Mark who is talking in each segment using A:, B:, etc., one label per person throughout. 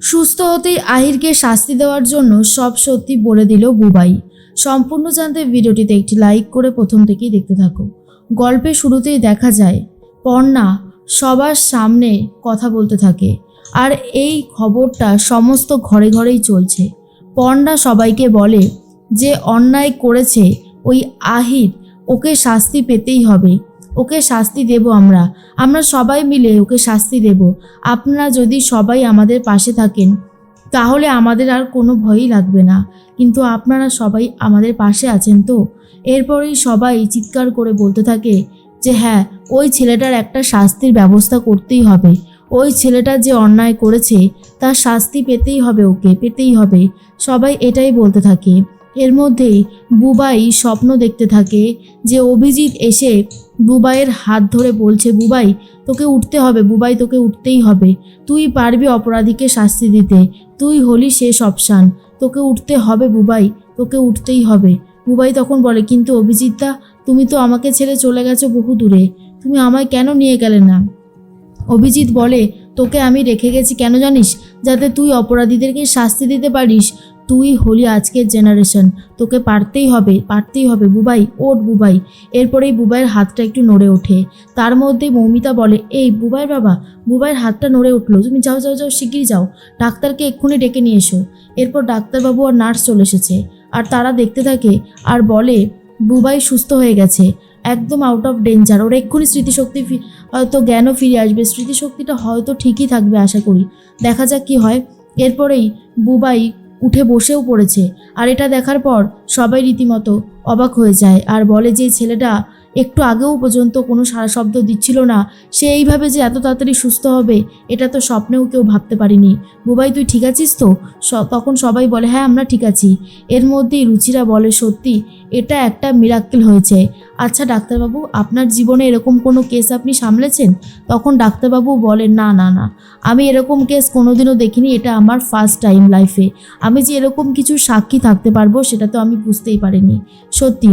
A: সুস্থ হতেই আহিরকে শাস্তি দেওয়ার জন্য সব সত্যি বলে দিল বুবাই। সম্পূর্ণ জানতে ভিডিওটিতে একটি লাইক করে প্রথম থেকেই দেখতে থাকো। গল্পের শুরুতেই দেখা যায়, পর্ণা সবার সামনে কথা বলতে থাকে আর এই খবরটা সমস্ত ঘরে ঘরেই চলছে। পর্ণা সবাইকে বলে যে অন্যায় করেছে ওই আহির, ওকে শাস্তি পেতেই হবে। ওকে শাস্তি দেব আমরা। আমরা সবাই মিলে ওকে শাস্তি দেব। আপনারা যদি সবাই আমাদের পাশে থাকেন, তাহলে আমাদের আর কোনো ভয়ই লাগবে না। কিন্তু আপনারা সবাই আমাদের পাশে আছেন তো? এরপরেই সবাই চিৎকার করে বলতে থাকে যে হ্যাঁ ওই ছেলেটার একটা শাস্তির ব্যবস্থা করতেই হবে। ওই ছেলেটা যে অন্যায় করেছে, তার শাস্তি পেতেই হবে ওকে, পেতেই হবে। সবাই এটাই বলতে থাকে। এর মধ্যেই বুবাই স্বপ্ন দেখতে থাকে যে অভিজিৎ এসে বুবাইয়ের হাত ধরে বলছে, বুবাই, তোকে উঠতে হবে, বুবাই তোকে উঠতেই হবে। তুই পারবি অপরাধীকে শাস্তি দিতে। তুই হলি শেষ অপশান। তোকে উঠতে হবে, বুবাই, তোকে উঠতেই হবে। বুবাই তখন বলে, কিন্তু অভিজিৎদা, তুমি তো আমাকে ছেড়ে চলে গেছো বহু দূরে। তুমি আমায় কেন নিয়ে গেলে না? অভিজিৎ বলে, তোকে আমি রেখে গেছি কেন জানিস? যাতে তুই অপরাধীদেরকে শাস্তি দিতে পারিস। তুই হলি আজকের জেনারেশন তোকে পারতেই হবে পারতেই হবে। বুবাই ওট বুবাই। এরপরেই বুবাইয়ের হাতটা একটু নড়ে ওঠে। তার মধ্যেই মৌমিতা বলে, এই বুবাইয়ের বাবা, বুবাইয়ের হাতটা নড়ে উঠল। তুমি যাও যাও যাও, শিগগিরই যাও। ডাক্তারকে এক্ষুনি ডেকে নিয়ে এসো। এরপর ডাক্তারবাবু আর নার্স চলে এসেছে। আর তারা দেখতে থাকে আর বলে, বুবাই সুস্থ হয়ে গেছে। একদম আউট অফ ডেঞ্জার ওর এক্ষুনি স্মৃতিশক্তি হয়তো জ্ঞানও ফিরে আসবে। স্মৃতিশক্তিটা হয়তো ঠিকই থাকবে, আশা করি। দেখা যাক কি হয়। এরপরেই বুবাই উঠে বসেও পড়েছে। আর এটা দেখার পর সবাই রীতিমতো অবাক হয়ে যায়। আর বলে যে, ছেলেটা একটু আগেও পর্যন্ত কোনো সারা শব্দ দিচ্ছিল না। সে এইভাবে যে এত তাড়াতাড়ি সুস্থ হবে, এটা তো স্বপ্নেও কেউ ভাবতে পারিনি। বুবাই, তুই ঠিক আছিস তো? তখন সবাই বলে হ্যাঁ আমরা ঠিক আছি। এর মধ্যেই রুচিরা বলে, সত্যি, এটা একটা মিরাক্কেল হয়েছে। আচ্ছা ডাক্তারবাবু, আপনার জীবনে এরকম কোনো কেস আপনি সামলেছেন? তখন ডাক্তারবাবু বলেন না না না, আমি এরকম কেস কোনোদিনও দেখিনি, এটা আমার ফার্স্ট টাইম লাইফে আমি যে এরকম কিছু সাক্ষী থাকতে পারব, সেটা তো আমি বুঝতেই পারিনি। সত্যি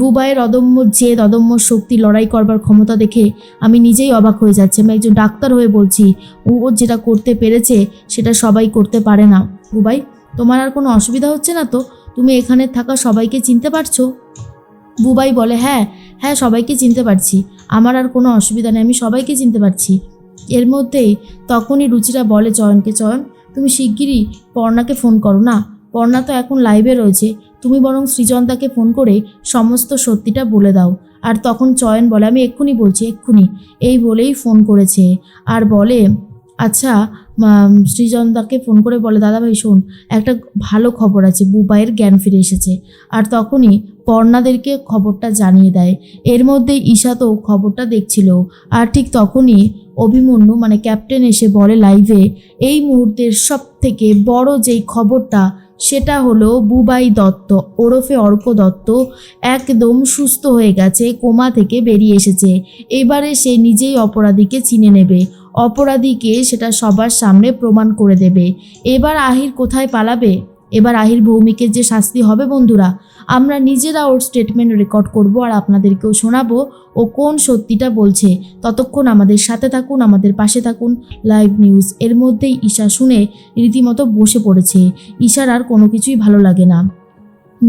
A: বুবাইয়ের অদম্য জেদ, অদম্য শক্তি লড়াই করবার ক্ষমতা দেখে আমি নিজেই অবাক হয়ে যাচ্ছি। আমি একজন ডাক্তার হয়ে বলছি, ও যেটা করতে পেরেছে, সেটা সবাই করতে পারে না। বুবাই তোমার আর কোনো অসুবিধা হচ্ছে না তো? তুমি এখানে থাকা সবাইকে চিনতে পারছ? বুবাই বলে হ্যাঁ হ্যাঁ সবাইকে চিনতে পারছি। আমার আর কোনো অসুবিধা নেই, আমি সবাইকে চিনতে পারছি। এর মধ্যেই তখনই রুচিরা বলে, চয়নকে, চয়ন, তুমি শিগগিরই পর্ণাকে ফোন করো। না, পর্ণা তো এখন লাইভে রয়েছে। তুমি বরং সৃজনদাকে ফোন করে সমস্ত সত্যিটা বলে দাও। আর তখন চয়ন বলে, আমি এক্ষুনি বলছি, এক্ষুনি। এই বলেই ফোন করেছে। আর বলে আচ্ছা সৃজনদাকে ফোন করে বলে দাদা ভাই শোন, একটা ভালো খবর আছে, বুবাইয়ের জ্ঞান ফিরে এসেছে। আর তখনই পর্ণাদেরকে খবরটা জানিয়ে দেয়। এর মধ্যে ঈশা তো খবরটা দেখছিল। আর ঠিক তখনই অভিমন্যু মানে ক্যাপ্টেন এসে বলে লাইভে এই মুহূর্তের সব থেকে বড় যেই খবরটা সেটা হলো বুবাই দত্ত, ওরফে অর্ক দত্ত, একদম সুস্থ হয়ে গেছে, কোমা থেকে বেরিয়ে এসেছে। এবারে সে নিজেই অপরাধীকে চিনে নেবে। অপরাধীকে সেটা সবার সামনে প্রমাণ করে দেবে। এবার আহির কোথায় পালাবে? এবার আহির ভৌমিকের যে শাস্তি হবে বন্ধুরা, আমরা নিজেরা ওর স্টেটমেন্ট রেকর্ড করব আর আপনাদেরকেও শোনাবো ও কোন সত্যিটা বলছে। ততক্ষণ আমাদের সাথে থাকুন, আমাদের পাশে থাকুন। লাইভ নিউজ এর মধ্যেই ঈশা শুনে রীতিমতো বসে পড়েছে। ঈশার আর কোনো কিছুই ভালো লাগে না।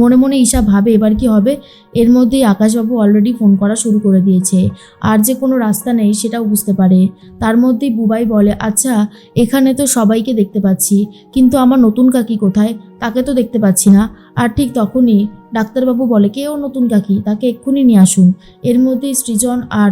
A: মনে মনে ঈশা ভাবে, এবার কি হবে? এর মধ্যেই আকাশবাবু অলরেডি ফোন করা শুরু করে দিয়েছে। আর যে কোনো রাস্তা নেই, সেটাও বুঝতে পারে। তার মধ্যেই বুবাই বলে আচ্ছা এখানে তো সবাইকে দেখতে পাচ্ছি, কিন্তু আমার নতুন কাকি কোথায়? তাকে তো দেখতে পাচ্ছি না। আর ঠিক তখনই ডাক্তারবাবু বলে কেউ নতুন কাকি? তাকে এক্ষুনি নিয়ে আসুন। এর মধ্যেই সৃজন আর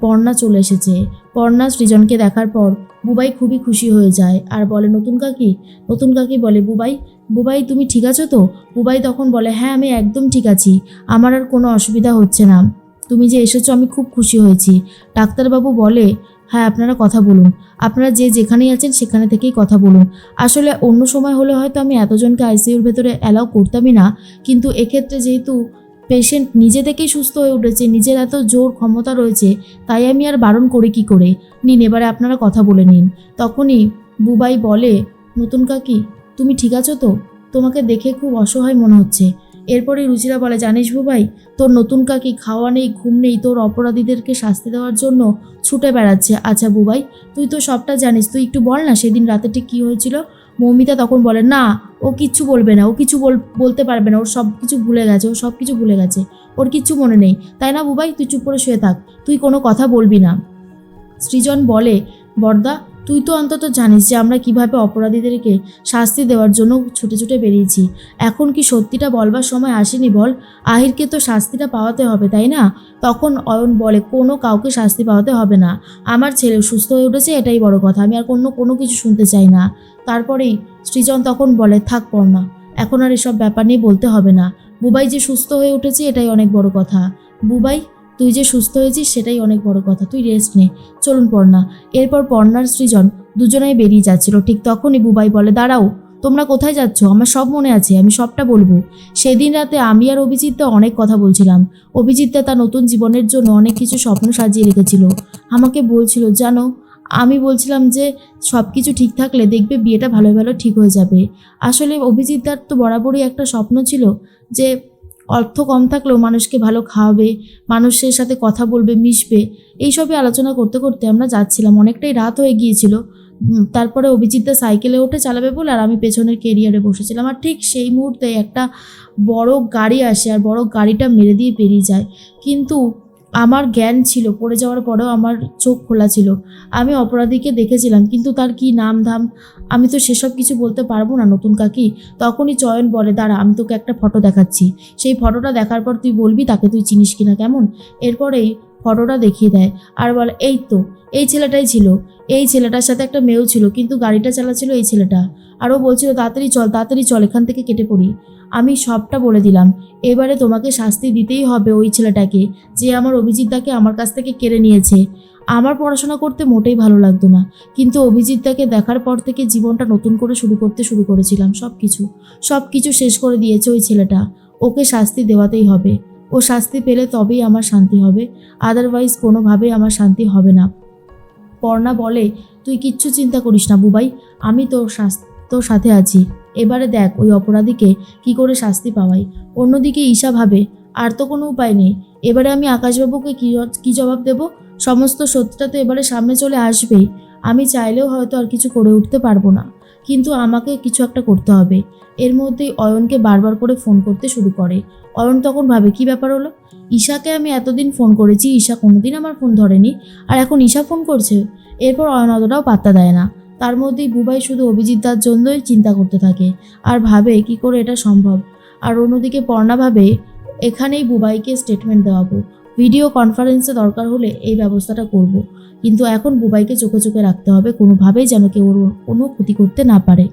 A: পর্ণা চলে এসেছে। পর্ণা সৃজনকে দেখার পর বুবাই খুবই খুশি হয়ে যায় আর বলে, নতুন কাকি? নতুন কাকি বলে, বুবাই বুবাই, তুমি ঠিক আছো তো? বুবাই তখন বলে হ্যাঁ আমি একদম ঠিক আছি। আমার আর কোনো অসুবিধা হচ্ছে না। তুমি যে এসেছ, আমি খুব খুশি হয়েছি। ডাক্তারবাবু বলে হ্যাঁ আপনারা কথা বলুন। আপনারা যে যেখানেই আছেন, সেখানে থেকেই কথা বলুন। আসলে অন্য সময় হলে হয়তো আমি এতজনকে আইসিইউর ভেতরে অ্যালাউ করতামই না। কিন্তু এক্ষেত্রে যেহেতু পেশেন্ট নিজে থেকেই সুস্থ হয়ে উঠেছে, নিজের এত জোর ক্ষমতা রয়েছে, তাই আমি আর বারণ করে কি করে? নিন, এবারে আপনারা কথা বলে নিন। তখনই বুবাই বলে, নতুন কাকি, তুমি ঠিক আছো তো? তোমাকে দেখে খুব অসহায় মনে হচ্ছে। এরপরে রুচিরা বলে, জানিস বুবাই, তোর নতুন কাকি খাওয়া নেই, ঘুম নেই, তোর অপরাধীদেরকে শাস্তি দেওয়ার জন্য ছুটে বেড়াচ্ছে। আচ্ছা বুবাই, তুই তো সবটা জানিস, তুই একটু বল না, সেদিন রাতে ঠিক কী হয়েছিল? মৌমিতা তখন বলে, না ও কিচ্ছু বলবে না, ও কিছু বল- বলতে পারবে না, ওর সব কিছু ভুলে গেছে ও সব কিছু ভুলে গেছে, ওর কিচ্ছু মনে নেই। তাই না বুবাই? তুই চুপ করে শুয়ে থাক, তুই কোনো কথা বলবি না। সৃজন বলে, বর্দা তুই তো অন্তত জানিস যে আমরা কীভাবে অপরাধীদেরকে শাস্তি দেওয়ার জন্য ছুটে ছুটে বেরিয়েছি। এখন কি সত্যিটা বলবার সময় আসেনি বল? আহিরকে তো শাস্তিটা পাওয়াতে হবে, তাই না? তখন অয়ন বলে, কোনো কাউকে শাস্তি পাওয়াতে হবে না। আমার ছেলে সুস্থ হয়ে উঠেছে, এটাই বড় কথা। আমি আর অন্য কোনো কিছু শুনতে চাই না। তারপরেই সৃজন তখন বলে, থাক না এখন আর এসব ব্যাপার নিয়ে বলতে হবে না। বুবাই যে সুস্থ হয়ে উঠেছে, এটাই অনেক বড় কথা। বুবাই তুই যে সুস্থ হয়েছিস সেটাই অনেক বড় কথা, তুই রেস্ট নে। চলুন পর্ণা, এরপর পর্ণার সৃজন দুজনেই বেরিয়ে যাচ্ছিল। ঠিক তখনই বুবাই বলে, দাঁড়াও, তোমরা কোথায় যাচ্ছ? আমার সব মনে আছে, আমি সবটা বলব। সেদিন রাতে আমি আর অভিজিৎদা অনেক কথা বলছিলাম। অভিজিৎদা তার নতুন জীবনের জন্য অনেক কিছু স্বপ্ন সাজিয়ে রেখেছিল। আমাকে বলছিল, জানো, আমি বলছিলাম যে সব কিছু ঠিক থাকলে দেখবে বিয়েটা ভালো ভালো ঠিক হয়ে যাবে। আসলে অভিজিৎদার তো বরাবরই একটা স্বপ্ন ছিল যে অর্থ কম থাকলেও মানুষকে ভালো খাওয়াবে, মানুষের সাথে কথা বলবে, মিশবে, এইসবই আলোচনা করতে করতে আমরা যাচ্ছিলাম। অনেকটাই রাত হয়ে গিয়েছিল। তারপরে অভিজিৎদা সাইকেলে উঠে চালাবে বলে আর আমি পেছনের কেরিয়ারে বসেছিলাম। আর ঠিক সেই মুহূর্তে একটা বড় গাড়ি আসে আর বড় গাড়িটা মেরে দিয়ে বেরিয়ে যায়। কিন্তু আমার জ্ঞান ছিল, পড়ে যাওয়ার পরেও আমার চোখ খোলা ছিল। আমি অপরাধীকে দেখেছিলাম, কিন্তু তার কি নাম ধাম? আমি তো সেসব কিছু বলতে পারব না, নতুন কাকি। তখনই চয়ন বলে, দাঁড়া, আমি তোকে একটা ফটো দেখাচ্ছি। সেই ফটোটা দেখার পর তুই বলবি তাকে তুই চিনিস কিনা, কেমন? এরপরেই ফটোটা দেখিয়ে দেয়। আর বলে, এই তো, এই ছেলেটাই ছিল। এই ছেলেটার সাথে একটা মেয়েও ছিল, কিন্তু গাড়িটা চালাচ্ছিল এই ছেলেটা। আরও বলছিল, তাড়াতাড়ি চল তাড়াতাড়ি চল, এখান থেকে কেটে পড়ি। আমি সবটা বলে দিলাম। এবারে তোমাকে শাস্তি দিতেই হবে ওই ছেলেটাকে, যে আমার অভিজিৎদাকে আমার কাছ থেকে কেড়ে নিয়েছে। আমার পড়াশোনা করতে মোটেই ভালো লাগতো না, কিন্তু অভিজিৎদাকে দেখার পর থেকে জীবনটা নতুন করে শুরু করতে শুরু করেছিলাম সব কিছু সব কিছু শেষ করে দিয়েছে ওই ছেলেটা। ওকে শাস্তি দেওয়াতেই হবে। ও শাস্তি পেলে তবেই আমার শান্তি হবে, আদারওয়াইজ কোনোভাবেই আমার শান্তি হবে না। পর্ণা বলে, তুই কিচ্ছু চিন্তা করিস না বুবাই, আমি তোর শাস্তি তোর সাথে আছি। এবারে দেখ ওই অপরাধীকে কি করে শাস্তি পাওয়াই। অন্যদিকে ঈশা ভাবে, আর তো কোনো উপায় নেই। এবারে আমি আকাশবাবুকে কী কী জবাব দেব? সমস্ত সত্যটা তো এবারে সামনে চলে আসবেই। আমি চাইলেও হয়তো আর কিছু করে উঠতে পারব না। কিন্তু আমাকে কিছু একটা করতে হবে। এর মধ্যেই অয়নকে বারবার করে ফোন করতে শুরু করে। অয়ন তখন ভাবে, কি ব্যাপার হলো? ঈশাকে আমি এতদিন ফোন করেছি, ঈশা কোনোদিন আমার ফোন ধরেনি। আর এখন ঈশা ফোন করছে? এরপর অয়ন অতটাও পাত্তা দেয় না। তার মধ্যেই বুবাই শুধু অভিজিৎ দার জন্যই চিন্তা করতে থাকে। আর ভাবে কি করে এটা সম্ভব? আর অন্যদিকে পর্ণা ভাবে, এখানেই বুবাইকে স্টেটমেন্ট দেওয়াবো ভিডিও কনফারেন্সে দরকার হলে এই ব্যবস্থাটা করব। কিন্তু এখন বুবাইকে চোখে চোখে রাখতে হবে। কোনোভাবেই যেন কেউ কোনো ক্ষতি করতে না পারে।